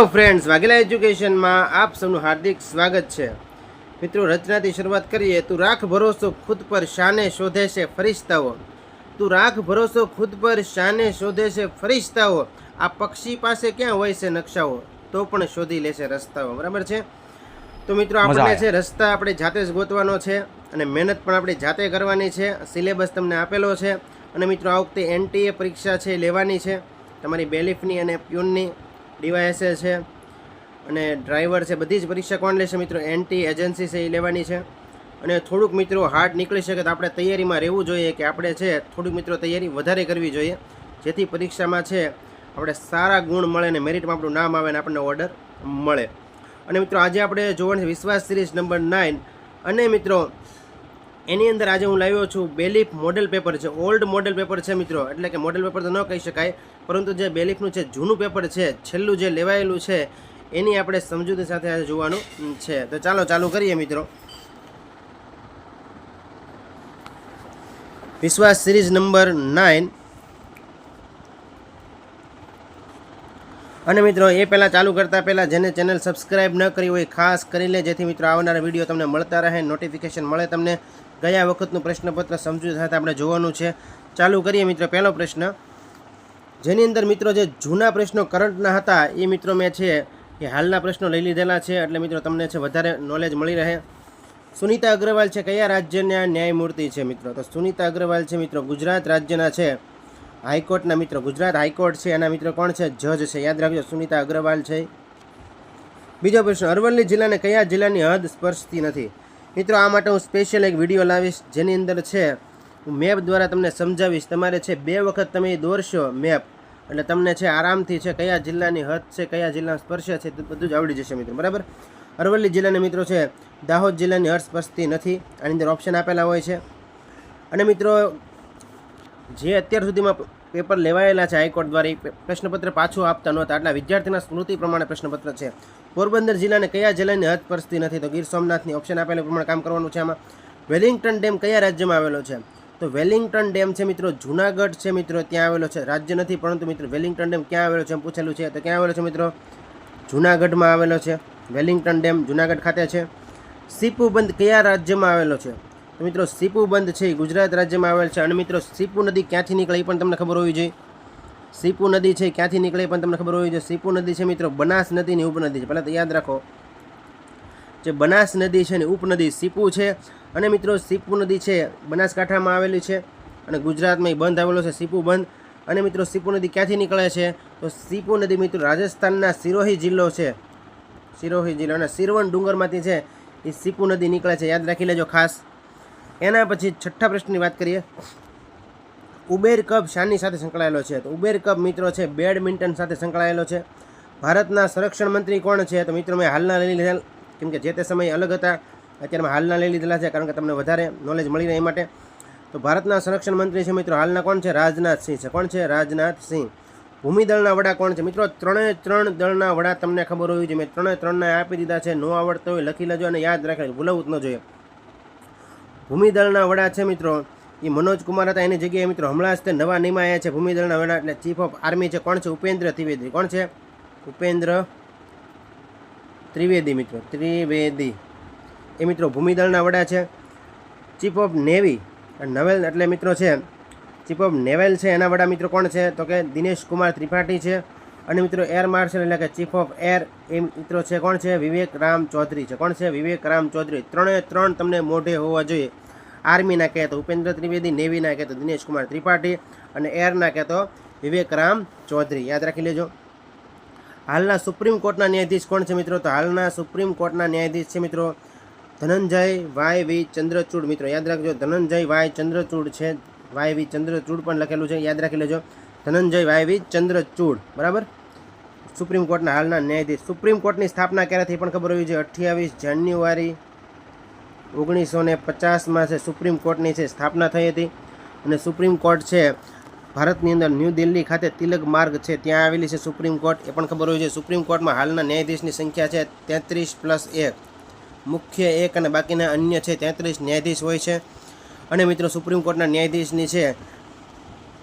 Hello friends Vaghela એજ્યુકેશનમાં આપ સૌનું હાર્દિક સ્વાગત છે. મિત્રો રચનાથી શરૂઆત કરીએ. તું રાખ ભરોસો ખુદ પર શાને શોધે છે ફરિશ્તાઓ. તું રાખ ભરોસો ખુદ પર શાને શોધે છે ફરિશ્તાઓ. આ પક્ષી પાસે ક્યાં હોય છે નકશાઓ? તો પણ શોધી લેશે રસ્તાઓ. બરાબર છે? તો મિત્રો આપણે છે રસ્તા આપણે જાતે જ ગોતવાનો છે અને મહેનત પણ આપણે જાતે કરવાની છે. સિલેબસ તમને આપેલો છે. અને મિત્રો આ વખતે એનટીએ પરીક્ષા છે લેવાની છે. તમારી બેલીફની અને પ્યુનની ડીવાયએસએ છે અને ડ્રાઈવર છે, બધી જ પરીક્ષા કોણ લેશે મિત્રો? એનટી એજન્સી છે, એ લેવાની છે. અને થોડુંક મિત્રો હાર્ડ નીકળી શકે તો આપણે તૈયારીમાં રહેવું જોઈએ કે આપણે છે, થોડુંક મિત્રો તૈયારી વધારે કરવી જોઈએ. જેથી પરીક્ષામાં છે, આપણે સારા ગુણ મળે અને મેરિટમાં આપણું નામ આવે અને આપણને ઓર્ડર મળે. અને મિત્રો આજે આપણે જોવાની વિશ્વાસ સિરીઝ નંબર નાઇન. અને મિત્રો એની અંદર આજે હું લાવ્યો છું બેલીફ મોડેલ પેપર છે, ઓલ્ડ મોડેલ પેપર છે મિત્રો. એટલે કે મોડેલ પેપર તો ન કહી શકાય, પરંતુ જે બેલીફનું છે, જૂનું પેપર છે, છેલ્લું જે લેવાયેલું છે, એની આપણે સમજૂતી સાથે આજે જોવાનું છે. તો ચાલો, ચાલુ કરીએ મિત્રો. વિશ્વાસ સિરીઝ નંબર નાઇન. અને મિત્રો, એ પહેલાં ચાલુ કરતાં પહેલાં જેને ચેનલ સબસ્ક્રાઇબ ન કરી હોય, ખાસ કરી લે, જેથી મિત્રો આવનારા વીડિયો તમને મળતા રહે, નોટિફિકેશન મળે તમને. ગયા વખતનું પ્રશ્નપત્ર સમજૂતી સાથે આપણે જોવાનું છે. ચાલુ કરીએ મિત્રો, પહેલો પ્રશ્ન. જેની અંદર મિત્રો જે જૂના પ્રશ્નો કરંટના હતા, એ મિત્રો મેં છે એ હાલના પ્રશ્નો લઈ લીધેલા છે. એટલે મિત્રો તમને છે વધારે નોલેજ મળી રહે. સુનિતા અગ્રવાલ છે, કયા રાજ્યના ન્યાયમૂર્તિ છે મિત્રો? તો સુનીતા અગ્રવાલ છે મિત્રો, ગુજરાત રાજ્યના છે. હાઈકોર્ટના મિત્રો, ગુજરાત હાઈકોર્ટ છે, એના મિત્રો કોણ છે? જજ છે. યાદ રાખજો, સુનિતા અગ્રવાલ છે. બીજો પ્રશ્ન, અરવલ્લી જિલ્લાને કયા જિલ્લાની હદ સ્પર્શતી નથી? મિત્રો, આ માટે હું સ્પેશિયલ એક વીડિયો લાવીશ, જેની અંદર છે, હું મેપ દ્વારા તમને સમજાવીશ. તમારે છે, બે વખત તમે દોરશો મેપ એટલે તમને છે, આરામથી છે, કયા જિલ્લાની હદ છે, કયા જિલ્લા સ્પર્શે છે, તે બધું જ આવડી જશે મિત્રો, બરાબર? અરવલ્લી જિલ્લાના મિત્રો છે, દાહોદ જિલ્લાની હદ સ્પર્શતી નથી. આની અંદર ઓપ્શન આપેલા હોય છે. અને મિત્રો, જે અત્યાર સુધીમાં પેપર લેવાયેલા છે હાઈકોર્ટ દ્વારા. પ્રશ્નપત્ર પાછું આપતા નહોતા. આટલા વિદ્યાર્થીના સ્મૃતિ પ્રમાણે પ્રશ્નપત્ર છે. પોરબંદર જિલ્લાને કયા જિલ્લાની હદ સ્પર્શતી નથી? તો ગીર સોમનાથની ઓપ્શન આપેલા પ્રમાણે કામ કરવાનું છે આમાં. વેલિંગ્ટન ડેમ કયા રાજ્યમાં આવેલો છે? તો વેલિંગ્ટન ડેમ છે મિત્રો, જુનાગઢ છે મિત્રો, ત્યાં આવેલો છે. રાજ્ય નથી, પરંતુ મિત્રો, વેલિંગ્ટન ડેમ ક્યાં આવેલો છે એમ પૂછેલું છે. તો ક્યાં આવેલો છે મિત્રો? જુનાગઢમાં આવેલો છે. વેલિંગ્ટન ડેમ જુનાગઢ ખાતે છે. સીપુ બંધ કયા રાજ્યમાં આવેલો છે? તો મિત્રો, સીપુ બંધ છે. ગુજરાત રાજ્યમાં આવેલ છે. અને મિત્રો, સીપુ નદી ક્યાંથી નીકળે એ પણ તમને ખબર હોવી જોઈએ. સીપુ નદી છે, ક્યાંથી નીકળે પણ તમને ખબર હોવી જોઈએ. સીપુ નદી છે મિત્રો, બનાસ નદીની ઉપનદી છે. પહેલાં તો યાદ રાખો. જે બનાસ નદી છે ને ઉપનદી સીપુ છે. અને મિત્રો, સીપુ નદી છે, બનાસકાંઠામાં આવેલી છે. અને ગુજરાતમાં બંધ આવેલો છે, સીપુ બંધ. અને મિત્રો, સીપુ નદી ક્યાંથી નીકળે છે? તો સીપુ નદી મિત્રો, રાજસ્થાનના સિરોહી જિલ્લો છે. સિરોહી જિલ્લો અને સિરવણ ડુંગરમાંથી છે. એ સીપુ નદી નીકળે છે. યાદ રાખી લેજો ખાસ. એના પછી છઠ્ઠા પ્રશ્નની વાત કરીએ. ઉબેર કપ શાની સાથે સંકળાયેલો છે. તો ઉબેર કપ મિત્રો છે, બેડમિન્ટન સાથે સંકળાયેલો છે. ભારતના સંરક્ષણ મંત્રી કોણ છે? તો મિત્રો, મેં હાલના લઈ લીધેલ કેમ કે જે તે સમયે અલગ હતા અત્યારેમાં હાલના લઈ લીધેલા છે, કારણ કે તમને વધારે નોલેજ મળી રહે એ માટે. તો ભારતના સંરક્ષણ મંત્રી છે મિત્રો, હાલના કોણ છે? રાજનાથ સિંહ છે. કોણ છે? રાજનાથ સિંહ. ભૂમિદળના વડા કોણ છે? મિત્રો, ત્રણે ત્રણ દળના વડા તમને ખબર હોવી જોઈએ. મેં ત્રણે ત્રણના આપી દીધા છે. નો આવડતો હોય, લખી લેજો અને યાદ રાખે. ભૂલવું જ ન જોઈએ. ભૂમિદળના વડા છે મિત્રો. એ મનોજ કુમાર હતા એની જગ્યાએ મિત્રો હમણાં જ તે નવા નિમાયા છે ભૂમિદળના વડા. એટલે ચીફ ઓફ આર્મી છે. કોણ છે? ઉપેન્દ્ર ત્રિવેદી. કોણ છે? ઉપેન્દ્ર ત્રિવેદી મિત્રો. ત્રિવેદી. એ મિત્રો ભૂમિદળના વડા છે. ચીફ ઓફ નેવી નવેલ એટલે મિત્રો છે ચીફ ઓફ નેવેલ છે એના વડા મિત્રો કોણ છે? તો કે દિનેશ કુમાર ત્રિપાઠી છે. અને મિત્રો એર માર્શલ એટલે કે ચીફ ઓફ એર એ મિત્રો છે કોણ છે? વિવેક રામ ચૌધરી છે. કોણ છે? વિવેક રામ ચૌધરી. ત્રણે ત્રણ તમને મોઢે હોવા જોઈએ. આર્મીના કહે તો ઉપેન્દ્ર ત્રિવેદી નેવીના કહે તો દિનેશ કુમાર ત્રિપાઠી અને એરના કહે તો વિવેક રામ ચૌધરી. યાદ રાખી લેજો. હાલના સુપ્રીમ કોર્ટના ન્યાયાધીશ કોણ છે મિત્રો? તો હાલના સુપ્રીમ કોર્ટના ન્યાયાધીશ છે મિત્રો ધનંજય વાય વી ચંદ્રચૂડ. મિત્રો યાદ રાખજો, ધનંજય વાય ચંદ્રચૂડ છે. વાય વી ચંદ્રચૂડ પણ લખેલું છે. યાદ રાખી લેજો. Dhananjay Y V Chandrachud. બરાબર? સુપ્રીમ કોર્ટના હાલના ન્યાયાધીશ. સુપ્રીમ કોર્ટની સ્થાપના ક્યારેથી પણ ખબર હોવી જોઈએ? અઠ્યાવીસ જાન્યુઆરી ઓગણીસો ને પચાસમાં છે સુપ્રીમ કોર્ટની છે સ્થાપના થઈ હતી. અને સુપ્રીમ કોર્ટ છે ભારતની અંદર ન્યૂ દિલ્હી ખાતે તિલક માર્ગ છે. ત્યાં આવેલી છે સુપ્રીમ કોર્ટ. એ પણ ખબર હોવી જોઈએ. સુપ્રીમ કોર્ટમાં હાલના ન્યાયાધીશની સંખ્યા છે તેત્રીસ પ્લસ એક. મુખ્ય એક અને બાકીના અન્ય છે તેત્રીસ ન્યાયાધીશ હોય છે. અને મિત્રો, સુપ્રીમ કોર્ટના ન્યાયાધીશની છે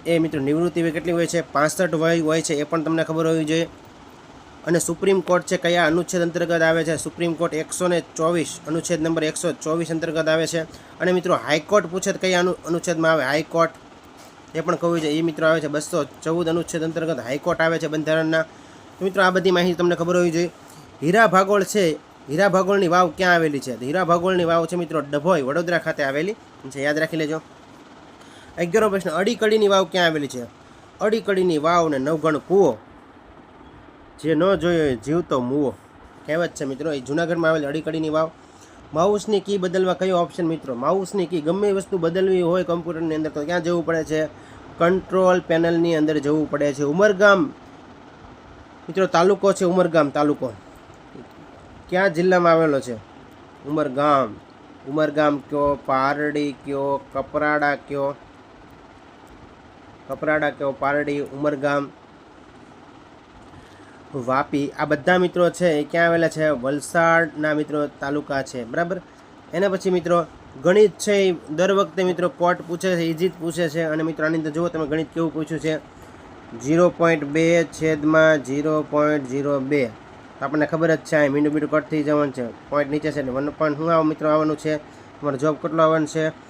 એ મિત્રો નિવૃત્તિ કેટલી હોય છે? પાસઠ વય હોય છે. એ પણ તમને ખબર હોવી જોઈએ. અને સુપ્રીમ કોર્ટ છે કયા અનુચ્છેદ અંતર્ગત આવે છે? સુપ્રીમ કોર્ટ એકસો ને ચોવીસ, અનુચ્છેદ નંબર એકસો ચોવીસ અંતર્ગત આવે છે. અને મિત્રો, હાઈકોર્ટ પૂછે કયા અનુ, અનુચ્છેદમાં આવે? હાઈકોર્ટ, એ પણ કહ્યું છે એ મિત્રો આવે છે બસો ચૌદ અનુચ્છેદ અંતર્ગત હાઈકોર્ટ આવે છે બંધારણના. મિત્રો, આ બધી માહિતી તમને ખબર હોવી જોઈએ. હીરા ભાગોળ છે, હીરા ભાગોળની વાવ ક્યાં આવેલી છે? હીરા ભાગોળની વાવ છે મિત્રો, ડભોઈ, વડોદરા ખાતે આવેલી. છે યાદ રાખી લેજો. અગિયારો પ્રશ્ન, અડીકડીની વાવ ક્યાં આવેલી છે? અડીકડીની વાવ અને નવગણ કૂવો. જે ન જોયો એ જીવતો મૂવો. કહેવત છે મિત્રો, એ જૂનાગઢમાં આવેલ અડીકડીની વાવ. માઉસની કી બદલવા કયો ઓપ્શન મિત્રો? માઉસની કી ગમે વસ્તુ બદલવી હોય કમ્પ્યુટરની અંદર તો ક્યાં જવું પડે છે? કંટ્રોલ પેનલની અંદર જવું પડે છે. ઉમરગામ. મિત્રો, તાલુકો છે ઉમરગામ તાલુકો. ક્યાં જિલ્લામાં આવેલો છે? ઉમરગામ. ઉમરગામ કયો? પારડી કયો? કપરાડા કયો? કપરાડા કયો? પારડી, ઉમરગામ. વાપી. આ બધા મિત્રો છે, એ ક્યાં આવેલા છે? વલસાડના મિત્રો તાલુકા છે, બરાબર? એના પછી મિત્રો, ગણિત છે એ દર વખતે મિત્રો કોર્ટ પૂછે છે ઇઝી પૂછે છે, અને મિત્રો આની અંદર જુઓ તમે ગણિત કેવું પૂછ્યું છે. ઝીરો પોઈન્ટ બે છેદમાં ઝીરો પોઈન્ટ ઝીરો બે. આપણને ખબર જ છે, અહીં મીંડું મીંડું કટ થઈ જવાનું છે. પોઈન્ટ નીચે છે એટલે વન પોઈન્ટ શું આવો મિત્રો આવવાનું છે? તમારો જોબ કેટલો આવવાનું છે?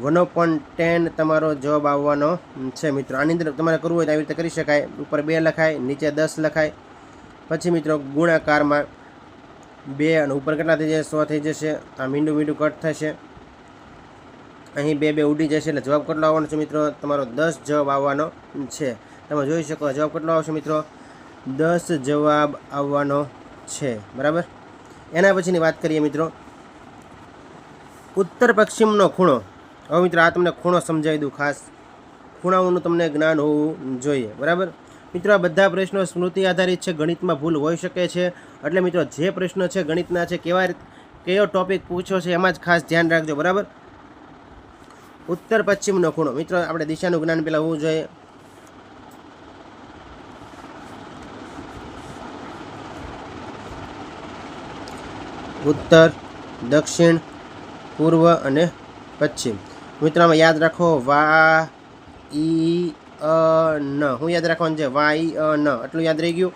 વન પોઈન્ટ ટેન તમારો જવાબ આવવાનો છે મિત્રો. આની અંદર તમારે કરવું હોય તો આવી રીતે કરી શકાય. ઉપર બે લખાય, નીચે દસ લખાય. પછી મિત્રો ગુણાકારમાં બે અને ઉપર કેટલા થઈ જશે? સો થઈ જશે. આ મીંડું મીંડું કટ થશે. અહીં બે બે ઉડી જશે એટલે જવાબ કેટલો આવવાનો છે મિત્રો? તમારો દસ જવાબ આવવાનો છે. તમે જોઈ શકો જવાબ કેટલો આવશે મિત્રો? દસ જવાબ આવવાનો છે. બરાબર? એના પછીની વાત કરીએ મિત્રો. ઉત્તર પશ્ચિમનો ખૂણો હવે મિત્રો, આ તમને ખૂણો સમજાવી દઉં ખાસ. ખૂણાઓનું તમને જ્ઞાન હોવું જોઈએ, બરાબર? મિત્રો, આ બધા પ્રશ્નો સ્મૃતિ આધારિત છે, ગણિતમાં ભૂલ હોઈ શકે છે. એટલે મિત્રો, જે પ્રશ્નો છે ગણિતના છે, કેવા કયો ટોપિક પૂછ્યો છે, એમાં જ ખાસ ધ્યાન રાખજો, બરાબર? ઉત્તર પશ્ચિમનો ખૂણો. મિત્રો, આપણે દિશાનું જ્ઞાન પહેલાં હોવું જોઈએ. ઉત્તર, દક્ષિણ, પૂર્વ અને પશ્ચિમ. મિત્રો આમાં યાદ રાખો, વા, ઈ ન. હું યાદ રાખવાનું છે વાય અ, ન. એટલું યાદ રહી ગયું?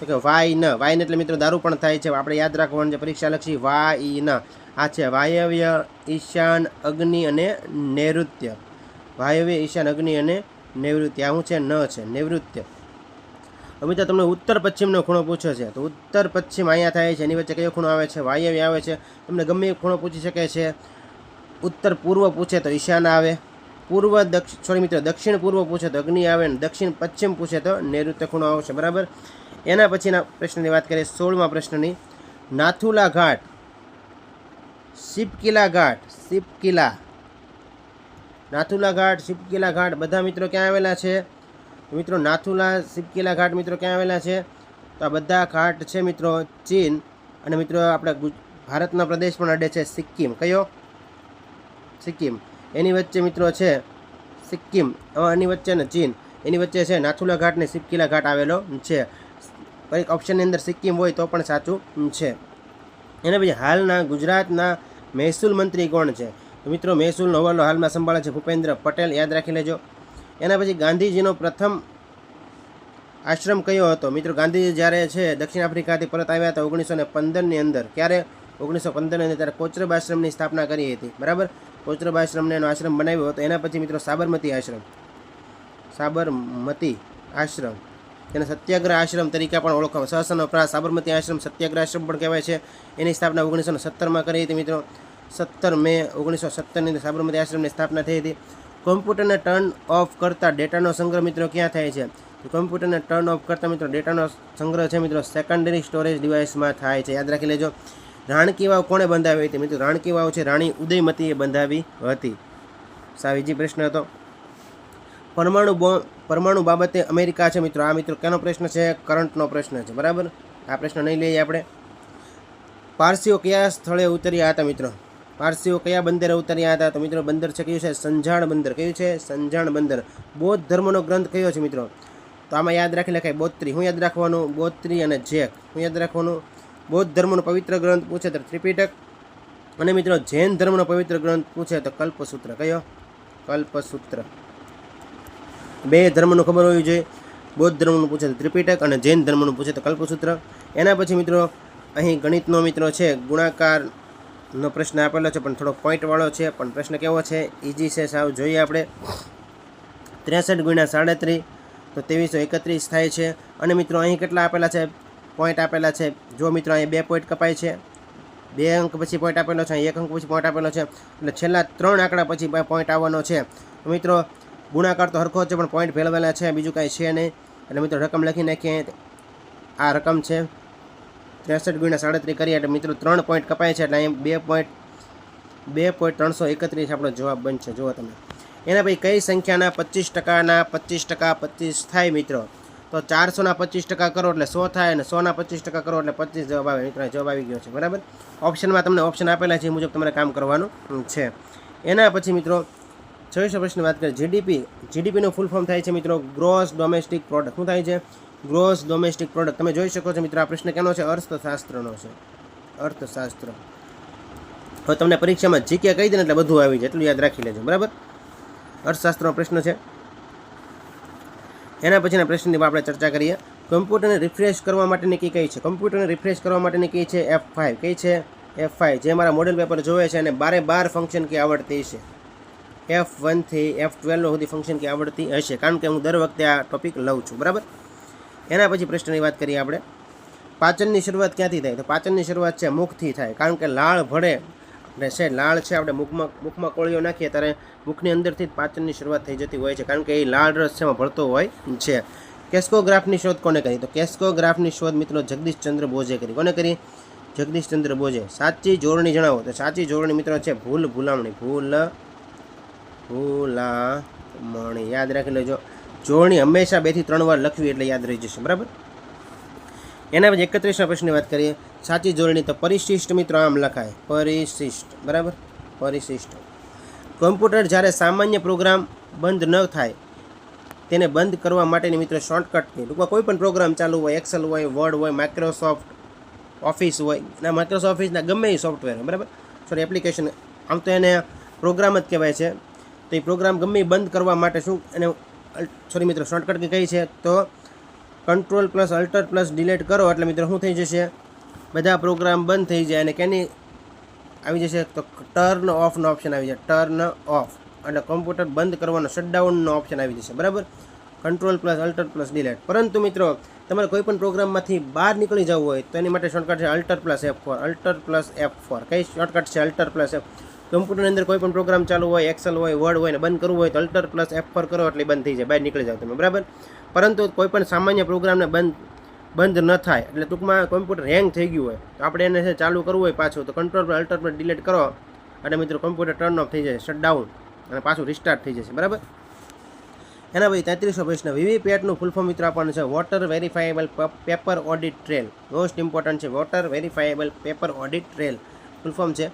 તો કે વાય ન. વાય એટલે મિત્રો દારૂ પણ થાય છે. આપણે યાદ રાખવાનું છે પરીક્ષા લક્ષી વા, ઈ, ન. આ છે વાયવ્ય ઈશાન અગ્નિ અને નૈઋત્ય. વાયવ્ય ઈશાન અગ્નિ અને નૈઋત્ય. આ શું છે? ન છે. નૈઋત્ય. હવે તો તમને ઉત્તર પશ્ચિમનો ખૂણો પૂછ્યો છે. તો ઉત્તર પશ્ચિમ અહીંયા થાય છે. એની વચ્ચે કયો ખૂણો આવે છે? વાયવ્ય આવે છે. તમને ગમે એ ખૂણો પૂછી શકે છે. ઉત્તર પૂર્વ પૂછે તો ઈશાન આવે. પૂર્વ દક્ષિણ સોરી મિત્રો, દક્ષિણ પૂર્વ પૂછે તો અગ્નિ આવે ને દક્ષિણ પશ્ચિમ પૂછે તો નૈઋત્ય ખૂણો આવશે. બરાબર? એના પછીના પ્રશ્નની વાત કરીએ, સોળમા પ્રશ્નની. નાથુલા ઘાટ શિપકિલા ઘાટ શિપકિલા નાથુલા ઘાટ શિપકિલા ઘાટ બધા મિત્રો ક્યાં આવેલા છે? મિત્રો, નાથુલા શિપકિલા ઘાટ મિત્રો ક્યાં આવેલા છે? તો આ બધા ઘાટ છે મિત્રો ચીન અને મિત્રો આપણા ભારતના પ્રદેશ પણ અડે છે સિક્કિમ. કયો? સિક્કિમ. એની વચ્ચે મિત્રો છે સિક્કિમ એની વચ્ચે ને ચીન. એની વચ્ચે છે નાથુલા ઘાટ ને સિપકીલા ઘાટ આવેલો છે. કંઈક ઓપ્શનની અંદર સિક્કિમ હોય તો પણ સાચું છે. એના પછી હાલના ગુજરાતના મહેસૂલ મંત્રી કોણ છે? મિત્રો મહેસૂલનો હવાલો હાલમાં સંભાળે છે ભૂપેન્દ્ર પટેલ, યાદ રાખી લેજો. એના પછી ગાંધીજીનો પ્રથમ આશ્રમ કયો હતો? મિત્રો ગાંધીજી જ્યારે છે દક્ષિણ આફ્રિકાથી પરત આવ્યા હતા ઓગણીસો ને પંદરની અંદર. ક્યારે? ઓગણીસો પંદરની અંદર ત્યારે કોચરબ આશ્રમની સ્થાપના કરી હતી. બરાબર? કોચરબ આશ્રમને એનો આશ્રમ બનાવ્યો હતો. એના પછી મિત્રો સાબરમતી આશ્રમ. સાબરમતી આશ્રમ. તેને સત્યાગ્રહ આશ્રમ તરીકે પણ ઓળખવામાં સહસનો અપરાધ સાબરમતી આશ્રમ સત્યાગ્રહ આશ્રમ પણ કહેવાય છે. એની સ્થાપના ઓગણીસો સત્તરમાં કરી હતી મિત્રો. સત્તર મે ઓગણીસો સત્તરની અંદર સાબરમતી આશ્રમની સ્થાપના થઈ હતી. કોમ્પ્યુટરને ટર્ન ઓફ કરતા ડેટાનો સંગ્રહ મિત્રો ક્યાં થાય છે? કોમ્પ્યુટરને ટર્ન ઓફ કરતા મિત્રો ડેટાનો સંગ્રહ છે મિત્રો સેકન્ડરી સ્ટોરેજ ડિવાઇસમાં થાય છે. યાદ રાખી લેજો. રાણકી વાવ કોણે બંધાવી હતી? મિત્રો રાણકી વાવ છે, રાણી ઉદયમતીએ બંધાવી હતી. સાવીજી પ્રશ્ન હતો. પરમાણુ પરમાણુ બાબતે અમેરિકા છે, મિત્રો. આ મિત્રો કેનો પ્રશ્ન છે? કરંટનો પ્રશ્ન છે, બરાબર? આ પ્રશ્ન નહીં લઈએ આપણે. પારસીઓ કયા સ્થળે ઉતર્યા હતા, મિત્રો? પારસીઓ કયા બંદરે ઉતર્યા હતા? તો મિત્રો, બંદર છે કયું છે? સંજાણ બંદર. કયું છે? સંજાણ બંદર. બૌદ્ધ ધર્મનો ગ્રંથ કયો છે, મિત્રો? તો આમાં યાદ રાખી લખાય બોત્રી. હું યાદ રાખવાનું? બોત્રી અને જેક. હું યાદ રાખવાનું? બૌદ્ધ ધર્મનો પવિત્ર ગ્રંથ પૂછે તો ત્રિપિટક. અને મિત્રો, જૈન ધર્મનો પવિત્ર ગ્રંથ પૂછે તો કલ્પસૂત્ર. કયો? કલ્પસૂત્ર. બે ધર્મનું ખબર હોવી જોઈએ. બૌદ્ધ ધર્મનું પૂછે તો ત્રિપિટક અને જૈન ધર્મનું પૂછે તો કલ્પસૂત્ર. એના પછી મિત્રો, અહીં ગણિતનો મિત્રો છે, ગુણાકારનો પ્રશ્ન આપેલો છે, પણ થોડો પોઈન્ટવાળો છે, પણ પ્રશ્ન કેવો છે? ઇઝી છે સાવ, જોઈએ આપણે. ત્રેસઠ ગુણ્યા સાડત્રીસ, તો ત્રેવીસો એકત્રીસ થાય છે. અને મિત્રો, અહીં કેટલા આપેલા છે? પોઈન્ટ આપેલા છે. જો મિત્રો અહીં બે પોઈન્ટ કપાય છે, બે અંક પછી પોઈન્ટ આપેલો છે એક અંક પછી પોઈન્ટ આપેલો છે, એટલે છેલ્લા ત્રણ આંકડા પછી પોઈન્ટ આવવાનો છે. મિત્રો, ગુણાકાર તો હરખો છે, પણ પોઈન્ટ ભેળવેલા છે, બીજું કાંઈ છે નહીં. એટલે મિત્રો રકમ લખી નાખીએ. આ રકમ છે ત્રેસઠ ગુણ્યા સાડત્રીસ કરીએ, એટલે મિત્રો ત્રણ પોઈન્ટ કપાય છે, એટલે અહીં બે પોઈન્ટ બે પોઈન્ટ ત્રણસો એકત્રીસ આપણો જવાબ બનશે. જુઓ તમે. એના પછી કઈ સંખ્યાના પચીસ ટકાના પચીસ ટકા પચીસ થાય મિત્રો? તો ચારસોના પચીસ ટકા કરો એટલે સો થાય અને સોના પચીસ ટકા કરો એટલે પચીસ જવાબ આવે. મિત્રો, જવાબ આવી ગયો છે. બરાબર? ઓપ્શનમાં તમને ઓપ્શન આપેલા છે એ મુજબ તમારે કામ કરવાનું છે. એના પછી મિત્રો, છવ્વીસો પ્રશ્નની વાત કરીએ. જીડીપી જીડીપીનું ફૂલ ફોર્મ થાય છે મિત્રો ગ્રોસ ડોમેસ્ટિક પ્રોડક્ટ શું થાય છે? ગ્રોસ ડોમેસ્ટિક પ્રોડક્ટ તમે જોઈ શકો છો મિત્રો, આ પ્રશ્ન કેનો છે? અર્થશાસ્ત્રનો છે. અર્થશાસ્ત્ર. હવે તમને પરીક્ષામાં જીકે કહી દે એટલે બધું આવી જાય. એટલું યાદ રાખી લેજો. બરાબર? અર્થશાસ્ત્રનો પ્રશ્ન છે. એના પછીના પ્રશ્નની આપણે ચર્ચા કરીએ. કમ્પ્યુટરને રિફ્રેશ કરવા માટેની કી કઈ છે? કમ્પ્યુટરને રિફ્રેશ કરવા માટેની કી છે? એફ ફાઇવ કઈ છે? એફ ફાઇવ જે મારા મોડેલ પેપર જોવે છે અને બારે બાર ફંક્શન કી આવડતી છે એફ વનથી એફ ટ્વેલ્વ સુધી ફંક્શન કી આવડતી હશે. કારણ કે હું દર વખતે આ ટોપિક લઉં છું. બરાબર? એના પછી પ્રશ્નની વાત કરીએ આપણે. પાચનની શરૂઆત ક્યાંથી થાય? તો પાચનની શરૂઆત છે, મુખથી થાય. કારણ કે લાળ ભળે છે, લાળ છે, આપણે મુખમાં મુખમાં કોળીઓ નાખીએ ત્યારે મુખની અંદરથી જ પાચનની શરૂઆત થઈ જતી હોય છે, કારણ કે એ લાળ રસ છે ભળતો હોય છે. કેસ્કોગ્રાફની શોધ કોને કરી? તો કેસ્કોગ્રાફની શોધ મિત્રો જગદીશચંદ્ર બોઝે કરી. કોને કરી? જગદીશચંદ્ર બોઝે. સાચી જોડણી જણાવો. તો સાચી જોડણી મિત્રો છે, ભૂલ ભૂલામણી. ભૂલ, ભૂલામણી. યાદ રાખી લેજો. જોડણી હંમેશા બેથી ત્રણ વાર લખવી એટલે યાદ રહી જશે. બરાબર? એના પછી એકત્રીસના પ્રશ્નની વાત કરીએ. સાચી જોડણી તો પરિશિષ્ટ મિત્રો, આમ લખાય, પરિશિષ્ટ, બરાબર? પરિશિષ્ટ. કમ્પ્યુટર જ્યારે સામાન્ય પ્રોગ્રામ બંધ ન થાય, તેને બંધ કરવા માટેની મિત્રો શોર્ટકટની ટૂંકમાં કોઈ પણ પ્રોગ્રામ ચાલુ હોય એક્સેલ હોય વર્ડ હોય માઇક્રોસોફ્ટ ઓફિસ હોય, ના માઇક્રોસોફ્ટ ઓફિસના ગમે એ સોફ્ટવેર બરાબર? સોરી એપ્લિકેશન આમ તો એને પ્રોગ્રામ જ કહેવાય છે. તો એ પ્રોગ્રામ ગમે એ બંધ કરવા માટે શું, એને સોરી મિત્રો શોર્ટકટ કઈ છે, તો control plus alt plus delete કરો એટલે મિત્રો શું થઈ જશે? બધા પ્રોગ્રામ બંધ થઈ જાય અને કેની આવી જશે તો ટર્ન ઓફનો ઓપ્શન આવી જાય. ટર્ન ઓફ એટલે કમ્પ્યુટર બંધ કરવાનો શટડાઉનનો ઓપ્શન આવી જશે. બરાબર? Control plus alt plus delete પરંતુ મિત્રો, તમારે કોઈ પણ પ્રોગ્રામમાંથી બહાર નીકળી જવું હોય, તો એની માટે શોર્ટકટ છે alt plus F four alt plus F four કઈ શોર્ટકટ છે અલ્ટર પ્લસ એફ કમ્પ્યુટરની અંદર કોઈ પણ પ્રોગ્રામ ચાલુ હોય એક્સેલ હોય વર્ડ હોય ને બંધ કરવું હોય, તો અલ્ટર પ્લસ એફ ફોર કરો એટલે બંધ થઈ જાય. બહાર નીકળી જાવ તમે. બરાબર? પરંતુ કોઈ પણ સામાન્ય પ્રોગ્રામને બંધ બંધ ન થાય. એટલે ટૂંકમાં કોમ્પ્યુટર હેંગ થઈ ગયું હોય. તો આપણે એને છે ચાલુ કરવું હોય પાછું. તો કંટ્રોલ પર અલ્ટર પર ડિલીટ કરો. અને મિત્રો કોમ્પ્યુટર ટર્ન ઓફ થઈ જાય શટડાઉન અને પાછું રિસ્ટાર્ટ થઈ જશે. બરાબર? એના પછી તેત્રીસો પ્રશ્ન. વીવીપેટનું ફૂલ ફોર્મ મિત્રો આપવાનું છે voter verifiable paper audit trail most important છે voter verifiable paper audit trail full form છે.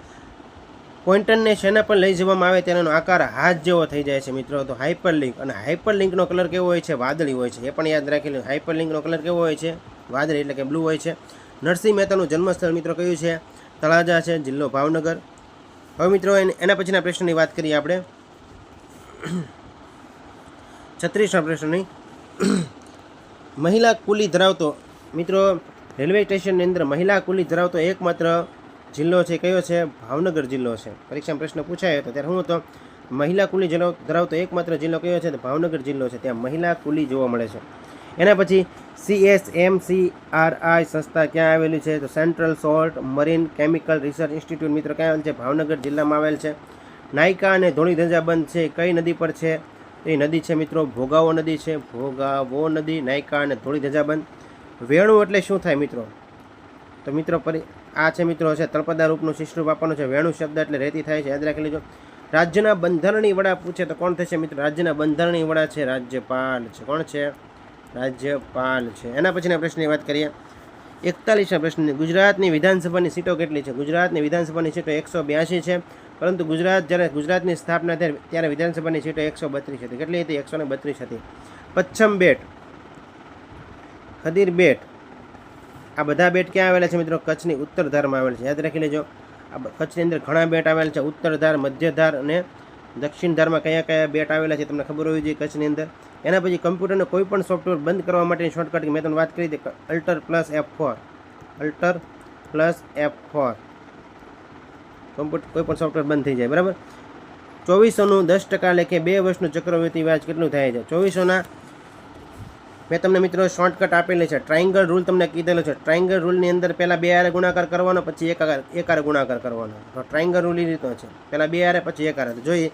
પોઈન્ટરને શેના પર લઈ જવામાં આવે તેનો આકાર હાથ જેવો થઈ જાય છે મિત્રો. તો હાઇપરલિંક અને હાઇપર લિંકનો કલર કેવો હોય છે? વાદળી હોય છે. એ પણ યાદ રાખી લો. હાઇપરલિંકનો કલર કેવો હોય છે? વાદળી એટલે કે બ્લુ હોય છે. નરસિંહ મહેતાનું જન્મસ્થળ મિત્રો કયું છે? તળાજા છે, જિલ્લો ભાવનગર. હવે મિત્રો, એના પછીના પ્રશ્નની વાત કરીએ આપણે. છત્રીસના પ્રશ્નની. મહિલા કુલી ધરાવતો, મિત્રો, રેલવે સ્ટેશનની અંદર મહિલા કુલી ધરાવતો એકમાત્ર જિલ્લો છે, કયો છે? ભાવનગર જિલ્લો છે. પરીક્ષામાં પ્રશ્ન પૂછાયો હતો ત્યારે હું તો મહિલા કુલી જિલ્લો ધરાવતો એકમાત્ર જિલ્લો કયો છે? તો ભાવનગર જિલ્લો છે. ત્યાં મહિલા કુલી જોવા મળે છે. એના પછી C S M C R I સંસ્થા ક્યાં આવેલી છે? તો central salt marine chemical research institute મિત્રો ક્યાં આવેલ છે? ભાવનગર જિલ્લામાં આવેલ છે. નાયકા અને ધોળી ધજાબંધ છે. કઈ નદી પર છે? એ નદી છે મિત્રો ભોગાવો નદી છે. ભોગાવો નદી, નાયકા અને ધોળી ધજાબંધ વેણું એટલે શું થાય મિત્રો? તો મિત્રો પરી આ છે મિત્રો છે તળપદા રૂપનું શિષ્ટરૂપ આપવાનું છે, વેણુ શબ્દ એટલે રેતી થાય છે. યાદ રાખી લેજો. રાજ્યના બંધારણની વડા પૂછે તો કોણ થશે મિત્રો? રાજ્યના બંધારણની વડા છે રાજ્યપાલ છે. કોણ છે? રાજ્યપાલ છે. એના પછીના પ્રશ્નની વાત કરીએ. એકતાલીસના પ્રશ્નની ગુજરાતની વિધાનસભાની સીટો કેટલી છે? ગુજરાતની વિધાનસભાની સીટો એકસો બ્યાસી છે. પરંતુ ગુજરાત જ્યારે ગુજરાતની સ્થાપના ત્યારે ત્યારે વિધાનસભાની સીટો એકસો બત્રીસ હતી. કેટલી હતી? એકસો ને બત્રીસ હતી. પચ્છમ બેટ. ખદીર બેટ. આ બધા બેટ ક્યાં આવેલા છે મિત્રો? કચ્છની ઉત્તર ધારમાં આવેલા છે. યાદ રાખી લેજો. આ કચ્છની અંદર ઘણા બેટ આવેલા છે. ઉત્તર ધાર મધ્ય ધાર અને દક્ષિણ ધારમાં કયા કયા બેટ આવેલા છે તમને ખબર હોવી જોઈએ કચ્છની અંદર. એના પછી કમ્પ્યુટરને કોઈ પણ સોફ્ટવેર બંધ કરવા માટેની શોર્ટકટ મેં તમને વાત કરી હતી alt plus F four. Alt plus F four. Computer કોઈ પણ સોફ્ટવેર બંધ થઈ જાય. બરાબર? ચોવીસોનું દસ ટકા લેખે બે વર્ષનું ચક્રવૃત્તિ વ્યાજ કેટલું થાય છે? ચોવીસોના મેં તમને મિત્રો શોર્ટકટ આપેલી છે. ટ્રાયંગલ રૂલ તમને કીધેલો છે. ટ્રાયંગલ રૂલની અંદર પહેલાં બે આરે ગુણાકાર કરવાનો, પછી એક આકાર એક આરે ગુણાકાર કરવાનો. તો ટ્રાયંગલ રૂલ એ રીતનો છે. પહેલાં બે આરે પછી એક તો જોઈએ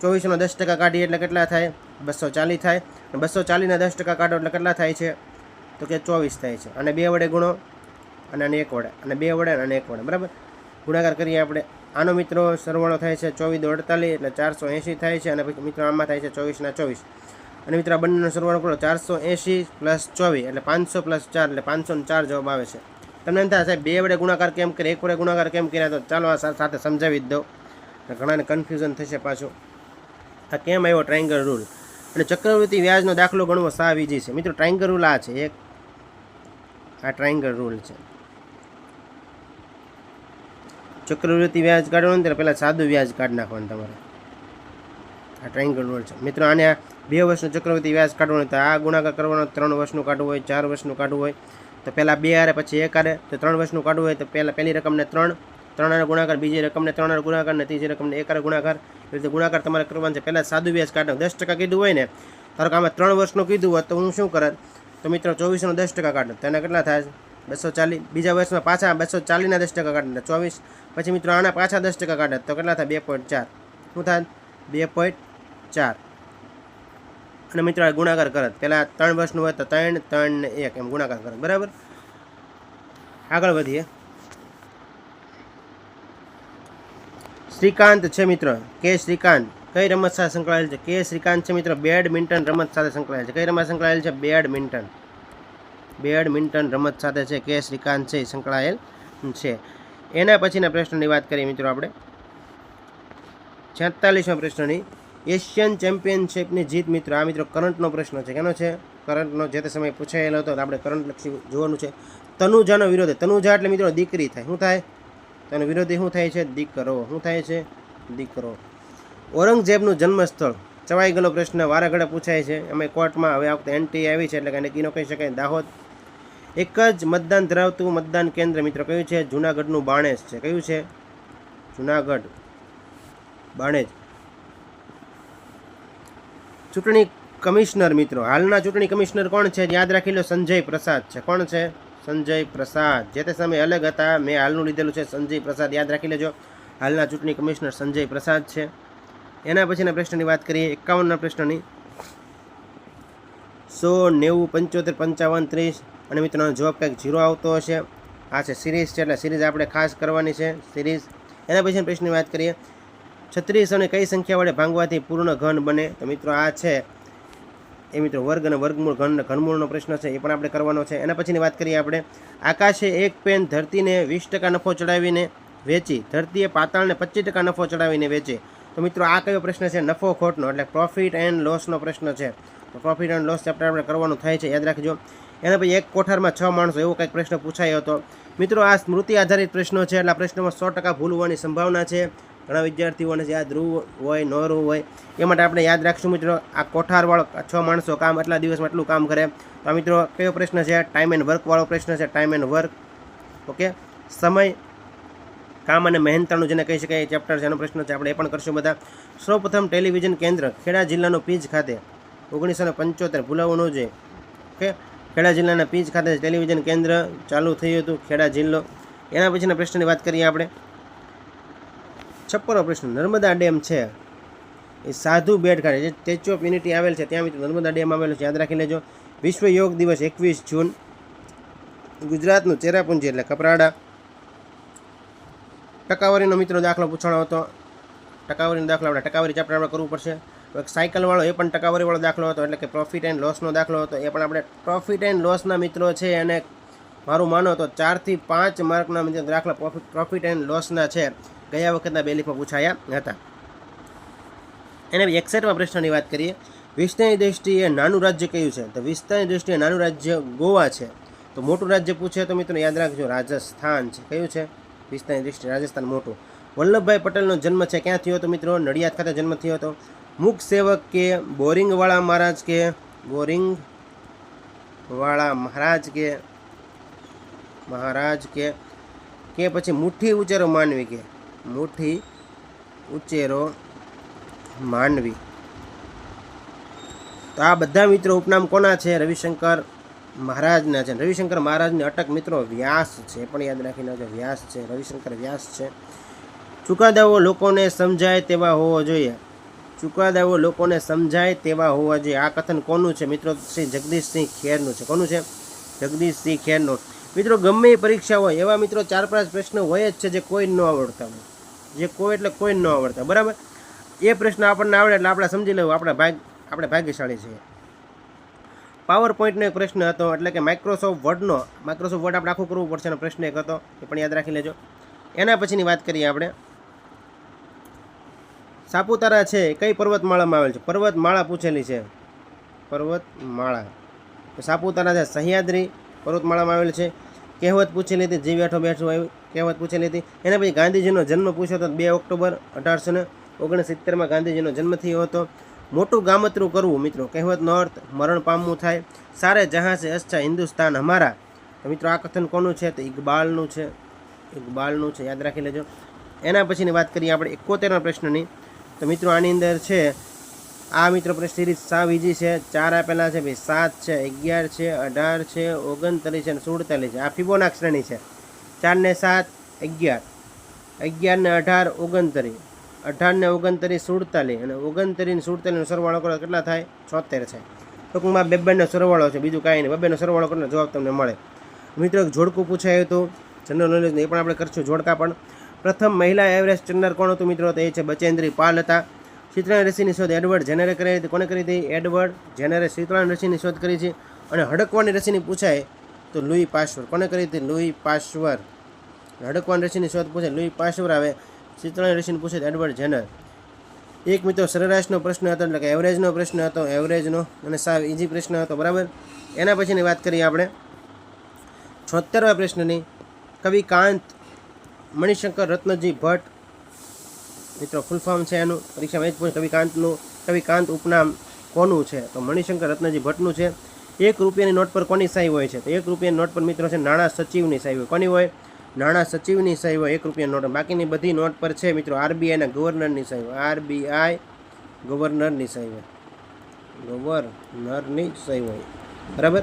ચોવીસનો દસ ટકા કાઢીએ એટલે કેટલા થાય? બસો ચાલીસ થાય. અને બસો ચાલીસના દસ ટકા કાઢો એટલે કેટલા થાય છે? તો કે ચોવીસ થાય છે. અને બે વડે ગુણો, અને આને એક વડે. અને બે વડે અને એક વડે. બરાબર? ગુણાકાર કરીએ આપણે. આનો મિત્રો સરવાળો થાય છે ચોવીસ અડતાલીસ એટલે ચારસો એંસી થાય છે. અને પછી મિત્રો આમાં થાય છે ચોવીસના ચોવીસ. અને મિત્રો, આ બંનેનો સરવાળો કરો ચારસો એંશી પ્લસ ચોવીસ, એટલે પાંચસો પ્લસ ચાર, એટલે પાંચસો ચાર જવાબ આવે છે. તમને એમ થાય, સાહેબ, બે વડે ગુણાકાર કેમ કરે એક વડે ગુણાકાર કેમ કર્યા તો ચાલો આ સાથે સમજાવી જ દઉં. ઘણાને કન્ફ્યુઝન થશે પાછું. આ કેમ આવ્યો ટ્રાયંગલ રૂલ અને ચક્રવૃત્તિ વ્યાજનો દાખલો ગણવો સાવ ઈજી છે? મિત્રો ટ્રાયંગલ રૂલ આ છે. એક, આ ટ્રાયંગલ રૂલ છે. ચક્રવૃત્તિ વ્યાજ કાઢવાનું ત્યારે પહેલાં સાદું વ્યાજ કાઢી નાખવાનું તમારે. આ ટ્રાયંગલ રૂલ છે. મિત્રો, આને બે વર્ષનું ચક્રવૃત્તિ વ્યાજ કાઢવાનું તો આ ગુણાકાર કરવાનો ત્રણ વર્ષનું કાઢવું હોય, ચાર વર્ષનું કાઢવું હોય. તો પહેલાં બે આરે પછી એક આરે તો ત્રણ વર્ષનું કાઢવું હોય તો પહેલાં પહેલી રકમને ત્રણ ત્રણ હારે ગુણાકાર, બીજી રકમને ત્રણ હારે ગુણાકાર અને ત્રીજી રકમને એક હારે ગુણાકાર. એ રીતે ગુણાકાર તમારે કરવાનો છે. પહેલાં સાદું વ્યાજ કાઢવાનું. દસ ટકા કીધું હોય ને, ધારો કે આમાં ત્રણ વર્ષનું કીધું હોત તો હું શું કરત તો મિત્રો, ચોવીસનો દસ ટકા કાઢો. તેના કેટલા થાય? બસો ચાલીસ. બીજા વર્ષમાં પાછા બસો ચાલીસના દસ ટકા કાઢે. ચોવીસ. પછી મિત્રો, આના પાછા દસ ટકા કાઢે તો કેટલા થાય? બે પોઈન્ટ ચાર. શું થાય? બે પોઈન્ટ ચાર. અને મિત્રો ગુણાકાર કરત. પહેલાં ત્રણ વર્ષનું હોય તો ત્રણ ત્રણ ને એક. એમ ગુણાકાર કરત. બરાબર? આગળ વધીએ. શ્રીકાંત છે મિત્રો. કે શ્રીકાંત? કઈ રમત સાથે સંકળાયેલ છે? કે શ્રીકાંત છે મિત્રો? બેડમિન્ટન રમત સાથે સંકળાયેલ છે. કઈ રમત સંકળાયેલ છે? બેડમિન્ટન. બેડમિન્ટન રમત સાથે છે. કે શ્રીકાંત છે સંકળાયેલ છે. એના પછીના પ્રશ્નની વાત કરીએ મિત્રો આપણે. છેતાલીસમાં પ્રશ્નની. એશિયન ચેમ્પિયનશિપની જીત મિત્રો, આ મિત્રો કરંટનો પ્રશ્ન છે. કેનો છે? કરંટનો, જે તે સમયે પૂછાયેલો હતો આપણે કરંટ લક્ષી જોવાનું છે. તનુજાનો વિરોધ. તનુજા એટલે મિત્રો દીકરી થાય. શું થાય? તેનો વિરોધી શું થાય છે? દીકરો. શું થાય છે? દીકરો. ઔરંગઝેબનું જન્મસ્થળ. ચવાઈ ગયેલો પ્રશ્ન વારાઘડે પૂછાય છે. અમે કોર્ટમાં હવે આ વખતે એન્ટ્રી આવી છે, એટલે કે નક્કી ન કહી શકાય. દાહોદ. એક જ મતદાન ધરાવતું મતદાન કેન્દ્ર મિત્રો કયું છે? જુનાગઢનું બાણેજ છે. કયું છે? જુનાગઢ. બાણેજ. ચૂંટણી કમિશનર મિત્રો, હાલના ચૂંટણી કમિશનર કોણ છે? યાદ રાખી લો, સંજય પ્રસાદ છે. કોણ છે? સંજય પ્રસાદ. જે તે સમયે અલગ હતા, મેં હાલનું લીધેલું છે, સંજય પ્રસાદ. યાદ રાખી લેજો, હાલના ચૂંટણી કમિશનર સંજય પ્રસાદ છે. એના પછીના પ્રશ્નની વાત કરીએ, એકાવનના પ્રશ્નની. સો નેવું, પંચોતેર, પંચાવન, ત્રીસ. અને મિત્રોનો જવાબ કંઈક ઝીરો આવતો હશે. આ છે સિરીઝ છે, એટલે સિરીઝ આપણે ખાસ કરવાની છે, સિરીઝ. એના પછીના પ્રશ્નની વાત કરીએ છત્રીસોને કઈ સંખ્યા વડે ભાંગવાથી પૂર્ણ ઘન બને? તો મિત્રો આ છે. એ મિત્રો વર્ગ અને વર્ગમૂળ ઘન ઘનમૂળનો પ્રશ્ન છે, એ પણ આપણે કરવાનો છે. એના પછીની વાત કરીએ આપણે. આકાશે એક પેન ધરતીને વીસ ટકા નફો ચડાવીને વેચી, ધરતીએ પાતાળને પચીસ ટકા નફો ચડાવીને વેચે. તો મિત્રો આ કયો પ્રશ્ન છે? નફો ખોટનો, એટલે પ્રોફિટ એન્ડ લોસનો પ્રશ્ન છે. તો પ્રોફિટ એન્ડ લોસ ચેપ્ટર આપણે કરવાનું થાય છે, યાદ રાખજો. એના પછી એક કોઠારમાં છ માણસો, એવો કંઈક પ્રશ્ન પૂછાયો હતો. મિત્રો આ સ્મૃતિ આધારિત પ્રશ્નો છે, એટલે આ પ્રશ્નમાં સો ટકા ભૂલ સંભાવના છે. ઘણા વિદ્યાર્થીઓને જે આ ધ્રુવ હોય નોરું હોય, એ માટે આપણે યાદ રાખશું મિત્રો. આ કોઠારવાળો છ માણસો કામ આટલા દિવસમાં એટલું કામ કરે. તો મિત્રો, કયો પ્રશ્ન છે? ટાઈમ એન્ડ વર્કવાળો પ્રશ્ન છે. ટાઈમ એન્ડ વર્ક ઓકે સમય, કામ અને મહેનતાણું જેને કહી શકાય એ ચેપ્ટર એનો પ્રશ્ન છે. આપણે એ પણ કરશું બધા. સૌપ્રથમ ટેલિવિઝન કેન્દ્ર, ખેડા જિલ્લાનો પીજ ખાતે. ઓગણીસો પંચોતેર, ભૂલાવું ન જોઈએ. ઓકે ખેડા જિલ્લાના પીજ ખાતે ટેલિવિઝન કેન્દ્ર ચાલુ થયું હતું. ખેડા જિલ્લો. એના પછીના પ્રશ્નની વાત કરીએ આપણે. છપ્પનો પ્રશ્ન નર્મદા ડેમ છે. એ સાધુ બેટ કાઢે છે. સ્ટેચ્યુ ઓફ યુનિટી આવેલ છે. ત્યાં મિત્રો નર્મદા ડેમ આવેલો છે. યાદ રાખી લેજો. વિશ્વ યોગ દિવસ એકવીસ જૂન. ગુજરાતનું ચેરાપુંજી એટલે કપરાડા. ટકાવારીનો મિત્રો દાખલો પૂછવાનો હતો. ટકાવારીનો દાખલો આપણે ટકાવારી ચેપ્ટર આપણે કરવું પડશે. સાયકલવાળો એ પણ ટકાવારીવાળો દાખલો હતો. એટલે કે પ્રોફિટ એન્ડ લોસનો દાખલો હતો. એ પણ આપણે પ્રોફિટ એન્ડ લોસના મિત્રો છે અને મારું માનો તો ચારથી પાંચ માર્કના મિત્રો દાખલા પ્રોફિટ પ્રોફિટ એન્ડ લોસના છે. ગયા વખતના બેલીફમાં પૂછાયા હતા. એને એકસઠમાં પ્રશ્નની વાત કરીએ. વિસ્તારની દ્રષ્ટિએ નાનું રાજ્ય કયું છે? તો વિસ્તારની દ્રષ્ટિએ નાનું રાજ્ય ગોવા છે. તો મોટું રાજ્ય પૂછે તો મિત્રો યાદ રાખજો રાજસ્થાન છે. કયું છે? વિસ્તારની દ્રષ્ટિએ રાજસ્થાન મોટું. વલ્લભભાઈ પટેલનો જન્મ છે. ક્યાં થયો હતો મિત્રો? નડિયાદ ખાતે જન્મ થયો હતો. મુખ સેવક કે બોરિંગવાળા મહારાજ કે બોરિંગ વાળા મહારાજ કે મહારાજ કે કે પછી મુઠ્ઠી ઉચેરો માનવી કે? મુઠ્ઠી ઉચેરો માનવી તો આ બધા મિત્રો ઉપનામ કોના છે? રવિશંકર મહારાજના છે. રવિશંકર મહારાજને અટક મિત્રો વ્યાસ છે. પણ યાદ રાખીને આવજો. વ્યાસ છે. રવિશંકર વ્યાસ છે. ચુકાદાઓ લોકોને સમજાય તેવા હોવો જોઈએ. ચુકાદાઓ લોકોને સમજાય તેવા હોવા જોઈએ. આ કથન કોનું છે? મિત્રો, શ્રી જગદીશસિંહ ખેરનું છે. કોનું છે? જગદીશસિંહ ખેરનું. મિત્રો, ગમે પરીક્ષા હોય, એવા મિત્રો ચાર પાંચ પ્રશ્નો હોય જ છે જે કોઈ ન આવડતા હોય. જે કોઈ એટલે કોઈ ન આવડતા બરાબર? એ પ્રશ્ન આપણને આવડે એટલે આપણે સમજી લેવું, આપણે ભાગ, આપણે ભાગ્યશાળી છીએ. પાવર પોઈન્ટનો એક પ્રશ્ન હતો, એટલે કે માઇક્રોસોફ્ટ વર્ડનો માઇક્રોસોફ્ટ વર્ડ આપણે આખું કરવું પડશે એનો પ્રશ્ન એક હતો, એ પણ યાદ રાખી લેજો. એના પછીની વાત કરીએ આપણે. સાપુતારા છે, કઈ પર્વતમાળામાં આવેલ છે? પર્વતમાળા પૂછેલી છે. પર્વતમાળા. સાપુતારા છે, સહ્યાદ્રી પર્વતમાળામાં આવેલ છે. કહેવત પૂછેલી હતી જી બેઠો બેઠો આવી કહેવત પૂછેલી હતી એના પછી ગાંધીજીનો જન્મ પૂછ્યો હતો બે ઓક્ટોબર અઢારસો ને ઓગણસિત્તેરમાં ગાંધીજીનો જન્મ થયો હતો. મોટું ગામતરું કરવું મિત્રો કહેવતનો અર્થ મરણ પામવું થાય. સારે જહાં છે અચ્છા હિન્દુસ્તાન અમારા. મિત્રો આ કથન કોનું છે? તો ઇકબાલનું છે. ઇકબાલનું છે, યાદ રાખી લેજો. એના પછીની વાત કરીએ આપણે એકોતેરના પ્રશ્નની. તો મિત્રો આની અંદર છે આ મિત્રો પ્રશ્ન સિરીઝ ઈજી છે. ચાર આપેલા છે ભાઈ સાત છે, અગિયાર છે, અઢાર છે, ઓગણત્રીસ છે અને સુડતાલીસ છે. આ ફિબોનાક શ્રેણી છે. ચાર ને સાત, અગિયાર. અગિયાર ને અઢાર, ઓગણત્રીસ. અઢાર ને ઓગણત્રીસ, સુડતાલીસ. અને ઓગણત્રીસ સુડતાલીસનો સરવાળો કરો કેટલા થાય? છોતેર છે ટૂંકમાં બે બેનો સરવાળો છે. બીજું કાંઈ નહીં. બબેનો સરવાળો કરીને જવાબ તમને મળે. મિત્રો, એક જોડકું પૂછાયું હતું. જનરલ નોલેજનું એ પણ આપણે કરશું જોડકા પણ. પ્રથમ મહિલા એવરેસ્ટ ચંદર કોણ હતું મિત્રો? તો એ છે બચેન્દ્રી પાલ હતા. શીતળાની રસીની શોધ એડવર્ડ જેનરે કરી હતી. કોને કરી હતી? એડવર્ડ જેનરે શીતળાની રસીની શોધ કરી છે. અને હડકવાની રસીની પૂછાય તો લુઈ પાશ્વર. કોને કરી હતી? લુઈ પાશ્વર. હડકવાની રસીની શોધ પૂછે લુઈ પાશ્વર આવે. શીતળાની રસીની પૂછે એડવર્ડ જેનર. એક મિત્રો, સરેરાશનો પ્રશ્ન હતો, એટલે કે એવરેજનો પ્રશ્ન હતો, એવરેજનો અને સાવ ઇઝી પ્રશ્ન હતો, બરાબર? એના પછીની વાત કરીએ આપણે. છોતેરવા પ્રશ્નની. કવિ કાંત મણિશંકર રત્નજી ભટ્ટ મિત્રો ફૂલ ફોર્મ છે એનું. પરીક્ષામાં એ જ પૂછે કવિ કાંતનું ઉપનામ કોનું છે? તો મણિશંકર રત્નજી ભટ્ટનું છે. એક રૂપિયાની નોટ પર કોની સહી હોય છે? તો એક રૂપિયાની નોટ પર મિત્રો છે નાણાં સચિવની સહી હોય. કોની હોય? નાણાં સચિવની સહી હોય, એક રૂપિયાની નોટ. બાકીની બધી નોટ પર છે મિત્રો આરબીઆઈના ગવર્નરની સહી હોય. આરબીઆઈ, ગવર્નરની સહી હોય. ગવર્નરની સહી હોય. બરાબર?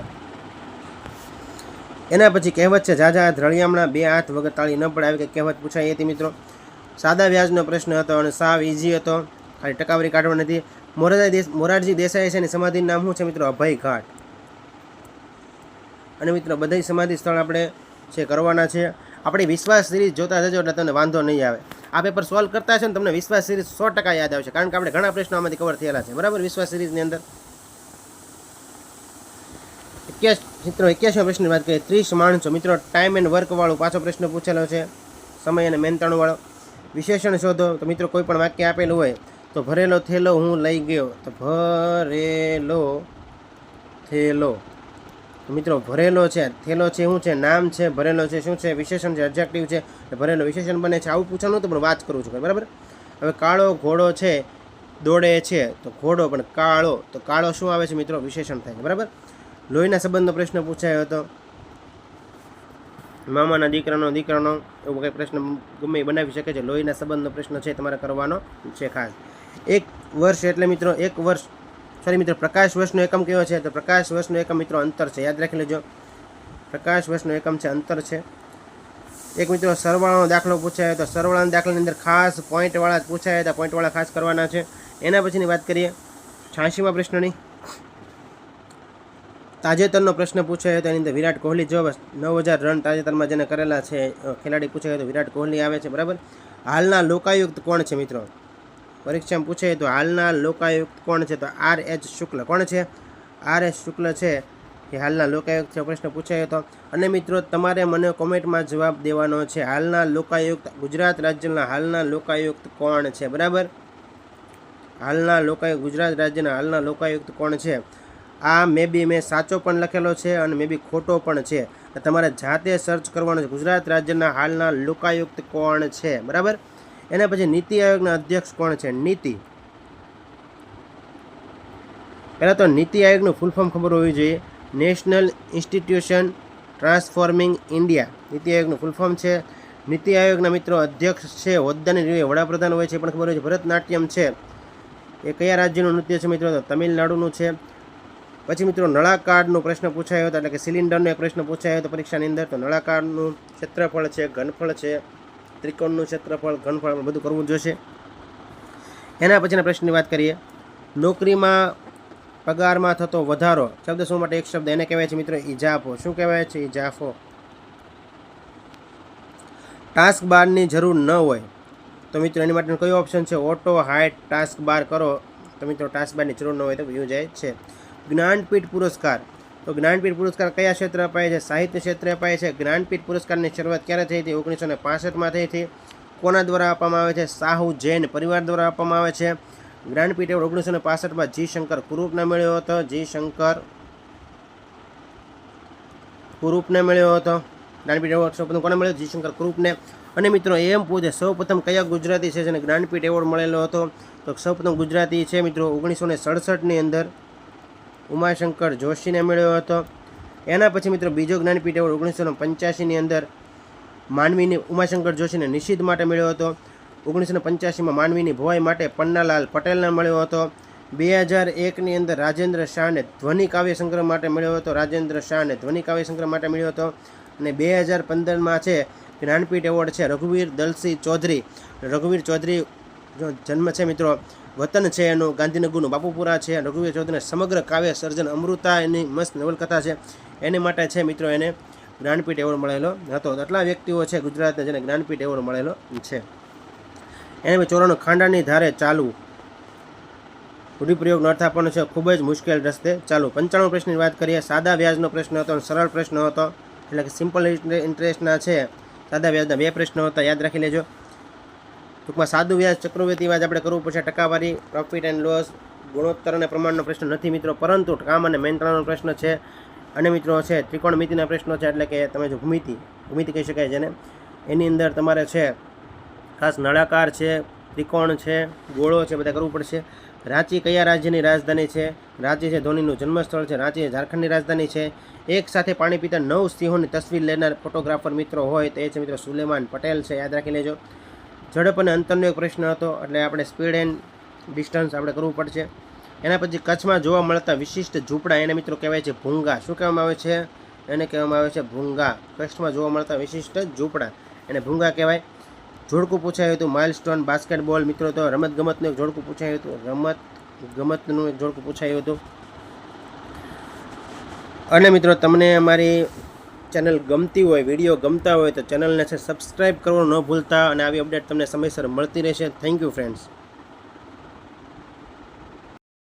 એના પછી કહેવત છે જાજા રળિયામણા બે હાથ વગર તાળી ન પડે આવી કે કહેવત પૂછાય હતી મિત્રો? સાદા વ્યાજનો પ્રશ્ન હતો અને સાવ ઇઝી હતો. ખાલી ટકાવારી કાઢવાની નથી મોરારજી દેશ, મોરારજી દેસાઈ છે અને સમાધિનું નામ શું છે મિત્રો? અભય ઘાટ. અને મિત્રો બધા સમાધિ સ્થળ આપણે છે કરવાના છે. આપણી વિશ્વાસ સિરીઝ જોતા જજો એટલે તમને વાંધો નહીં આવે. આ પેપર સોલ્વ કરતા છે ને તમને વિશ્વાસ સિરીઝ સો ટકા યાદ આવશે. કારણ કે આપણે ઘણા પ્રશ્નો આમાંથી કવર થયેલા છે. બરાબર? વિશ્વાસ સિરીઝની અંદર. મિત્રો એક્યાસી પ્રશ્નની વાત કરીએ. ત્રીસ માણસો. મિત્રો ટાઈમ એન્ડ વર્કવાળો પાછો પ્રશ્ન પૂછેલો છે. સમય અને મહેનતાણું વાળો. વિશેષણ શોધો. તો મિત્રો, કોઈ પણ વાક્ય આપેલું હોય, તો ભરેલો થેલો હું લઈ ગયો. તો ભરેલો થેલો. મિત્રો, ભરેલો છે. થેલો છે શું છે? નામ છે, ભરેલો છે. શું છે? વિશેષણ છે એડજેક્ટિવ છે. ભરેલો વિશેષણ બને છે. આવું પૂછવાનું તો પણ વાત કરું છું. બરાબર? હવે કાળો ઘોડો છે, દોડે છે. તો ઘોડો પણ કાળો. તો કાળો શું આવે છે મિત્રો? વિશેષણ થાય. છે બરાબર? લોહીના સંબંધનો પ્રશ્ન પૂછાયો હતો. મામાના દીકરાનો દીકરાનો એવો કંઈ પ્રશ્ન ગમે એ બનાવી શકે છે? લોહીના સંબંધનો પ્રશ્ન છે તમારે કરવાનો છે ખાસ. એક વર્ષ એટલે મિત્રો, એક વર્ષ સોરી મિત્રો, પ્રકાશ વર્ષનો એકમ કયો છે? તો પ્રકાશ વર્ષનો એકમ મિત્રો અંતર છે. યાદ રાખી લેજો. પ્રકાશ વર્ષનો એકમ છે, અંતર છે. એક મિત્રો, સરવાળાનો દાખલો પૂછાયો તો સરવાળાના દાખલાની અંદર ખાસ પોઈન્ટવાળા જ પૂછાયા હતા. પોઈન્ટવાળા ખાસ કરવાના છે. એના પછીની વાત કરીએ. છ્યાસીમાં પ્રશ્નની. તાજેતરનો પ્રશ્ન પૂછાયો હતો. એની અંદર વિરાટ કોહલી જવાબ નવ હજાર રન તાજેતરમાં જેને કરેલા છે ખેલાડી પૂછાયો તો વિરાટ કોહલી આવે છે, બરાબર? હાલના લોકાયુક્ત કોણ છે મિત્રો? પરીક્ષામાં પૂછાય તો હાલના લોકાયુક્ત કોણ છે? તો આર એચ શુક્લ. કોણ છે? આર એચ શુક્લ છે. એ હાલના લોકાયુક્ત પ્રશ્ન પૂછાયો હતો. અને મિત્રો, તમારે મને કોમેન્ટમાં જવાબ દેવાનો છે, હાલના લોકાયુક્ત ગુજરાત રાજ્યના હાલના લોકાયુક્ત કોણ છે, બરાબર? હાલના લોકાયુક્ત ગુજરાત રાજ્યના હાલના લોકાયુક્ત કોણ છે? આ મે બી મેં સાચો પણ લખેલો છે અને મે બી ખોટો પણ છે. તમારે જાતે સર્ચ કરવાનો છે. ગુજરાત રાજ્યના હાલના લોકાયુક્ત કોણ છે? બરાબર? એના પછી નીતિ આયોગના અધ્યક્ષ કોણ છે? નીતિ. પહેલાં તો નીતિ આયોગનું ફૂલ ફોર્મ ખબર હોવી જોઈએ. નેશનલ ઇન્સ્ટિટ્યુશન ટ્રાન્સફોર્મિંગ ઇન્ડિયા નીતિ આયોગનું ફૂલ ફોર્મ છે. નીતિ આયોગના મિત્રો અધ્યક્ષ છે, હોદ્દાની રીતે વડાપ્રધાન હોય છે પણ ખબર હોય છે. ભરતનાટ્યમ છે. એ કયા રાજ્યનું નૃત્ય છે મિત્રો? તો તમિલનાડુનું છે. પછી મિત્રો નળાકારનો પ્રશ્ન પૂછાયો હતો, એટલે કે સિલિન્ડરનો એક પ્રશ્ન પૂછાયો હતો પરીક્ષાની અંદર. તો નળાકારનું ક્ષેત્રફળ છે, ઘનફળ છે, ત્રિકોણનું ક્ષેત્રફળ, ઘનફળ, બધું કરવું જોશે. એના પછીના પ્રશ્નની વાત કરીએ. નોકરીમાં પગારમાં થતો વધારો, શબ્દ શું માટે એક શબ્દ એને કહેવાય છે મિત્રો? ઇજાફો શું કહેવાય છે? ઇજાફો ટાસ્ક બારની જરૂર ન હોય, તો મિત્રો એની માટેનો કયો ઓપ્શન છે? ઓટો હાઇટ ટાસ્ક બાર કરો, તો મિત્રો ટાસ્ક બારની જરૂર ન હોય તો યોજાય છે. જ્ઞાનપીઠ પુરસ્કાર. તો જ્ઞાનપીઠ પુરસ્કાર કયા ક્ષેત્રે અપાય છે? સાહિત્ય ક્ષેત્રે અપાય છે. જ્ઞાનપીઠ પુરસ્કારની શરૂઆત ક્યારે થઈ હતી? ઓગણીસો ને પાસઠમાં થઈ હતી. કોના દ્વારા આપવામાં આવે છે? સાહુ જૈન પરિવાર દ્વારા આપવામાં આવે છે. જ્ઞાનપીઠ એવોર્ડ ઓગણીસો ને પાસઠમાં જી શંકર કુરૂપને મળ્યો હતો. જી શંકર કુરૂપને મળ્યો હતો. જ્ઞાનપીઠ એવોર્ડ સૌપ્રથમ કોને મળ્યો? જી શંકર કુરૂપને. અને મિત્રો, એમ પૂછે, સૌપ્રથમ કયા ગુજરાતી છે જેને જ્ઞાનપીઠ એવોર્ડ મળેલો હતો? તો સૌપ્રથમ ગુજરાતી છે, મિત્રો ઓગણીસો ને સડસઠની અંદર ઉમાશંકર જોશીને મળ્યો હતો. એના પછી મિત્રો બીજો જ્ઞાનપીઠ એવોર્ડ ઓગણીસો પંચ્યાસીની અંદર માનવીની ઉમાશંકર જોશીને નિષિદ્ધ માટે મળ્યો હતો. ઓગણીસો પંચ્યાસીમાં માનવીની ભવાઈ માટે પન્નાલાલ પટેલને મળ્યો હતો. બે હજાર એકની અંદર રાજેન્દ્ર શાહને ધ્વનિ કાવ્ય સંગ્રહ માટે મળ્યો હતો. રાજેન્દ્ર શાહને ધ્વનિ કાવ્ય સંગ્રહ માટે મળ્યો હતો. અને બે હજાર પંદરમાં છે જ્ઞાનપીઠ એવોર્ડ છે રઘુવીર દલસી ચૌધરી. રઘુવીર ચૌધરી જો જન્મ છે મિત્રો, વતન છે એનું ગાંધીનગરનું બાપુપુરા છે, રઘુવીર ચૌધરીને સમગ્ર કાવ્ય સર્જન અમૃતા એની મસ્ત નવલકથા છે. એની માટે છે મિત્રો એને જ્ઞાનપીઠ એવોર્ડ મળેલો હતો. આટલા વ્યક્તિઓ છે ગુજરાતને જેને જ્ઞાનપીઠ એવોર્ડ મળેલો છે. એને ચોરાનું ખાંડાની ધારે ચાલવું. રૂઢિપ્રયોગ અર્થ પણ છે, ખૂબ જ મુશ્કેલ રસ્તે ચાલુ પંચાણું પ્રશ્નની વાત કરીએ, સાદા વ્યાજનો પ્રશ્ન હતો સરળ પ્રશ્ન હતો. એટલે કે સિમ્પલ ઇન્ટરેસ્ટના છે. સાદા વ્યાજના બે પ્રશ્નો હતા, યાદ રાખી લેજો. ટૂંકમાં સાદું વ્યાજ ચક્રવૃત્તિમાં જ આપણે કરવું પડશે. ટકાવારી પ્રોફિટ એન્ડ લોસ ગુણોત્તર અને પ્રમાણનો પ્રશ્ન નથી મિત્રો, પરંતુ કામ અને મેન્ટ્રાનો પ્રશ્ન છે. અને મિત્રો છે ત્રિકોણમિતિના પ્રશ્નો છે, એટલે કે તમે જો ભૂમિતિ ભૂમિતિ કહી શકાય જેને. એની અંદર તમારે છે, ખાસ નળાકાર છે, ત્રિકોણ છે, ગોળો છે, બધા કરવું પડશે. રાંચી કયા રાજ્યની રાજધાની છે? રાંચી છે ધોનીનું જન્મસ્થળ છે, રાંચી ઝારખંડની રાજધાની છે. એક સાથે પાણી પીતા નવ સિંહોની તસવીર લેનાર ફોટોગ્રાફર મિત્રો હોય તો એ છે મિત્રો સુલેમાન પટેલ છે, યાદ રાખી લેજો. ઝડપ અને અંતરનો એક પ્રશ્ન હતો, એટલે આપણે સ્પીડ એન્ડ ડિસ્ટન્સ આપણે કરવું પડશે. એના પછી કચ્છમાં જોવા મળતા વિશિષ્ટ ઝૂંપડા એને મિત્રો કહેવાય છે ભૂંગા. શું કહેવામાં આવે છે? એને કહેવામાં આવે છે ભૂંગા. કચ્છમાં જોવા મળતા વિશિષ્ટ ઝૂંપડા એને ભૂંગા કહેવાય. જોડકું પૂછાયું હતું માઇલસ્ટોન બાસ્કેટબોલ મિત્રો, તો રમત ગમતનું એક જોડકું પૂછાયું હતું. રમત ગમતનું એક જોડકું પૂછાયું હતું. અને મિત્રો, તમને અમારી ચેનલ ગમતી હોય વીડિયો ગમતા હોય તો ચેનલને છે સબસ્ક્રાઈબ કરવાનું ન ભૂલતા અને આવી અપડેટ તમને સમયસર મળતી રહેશે. Thank you friends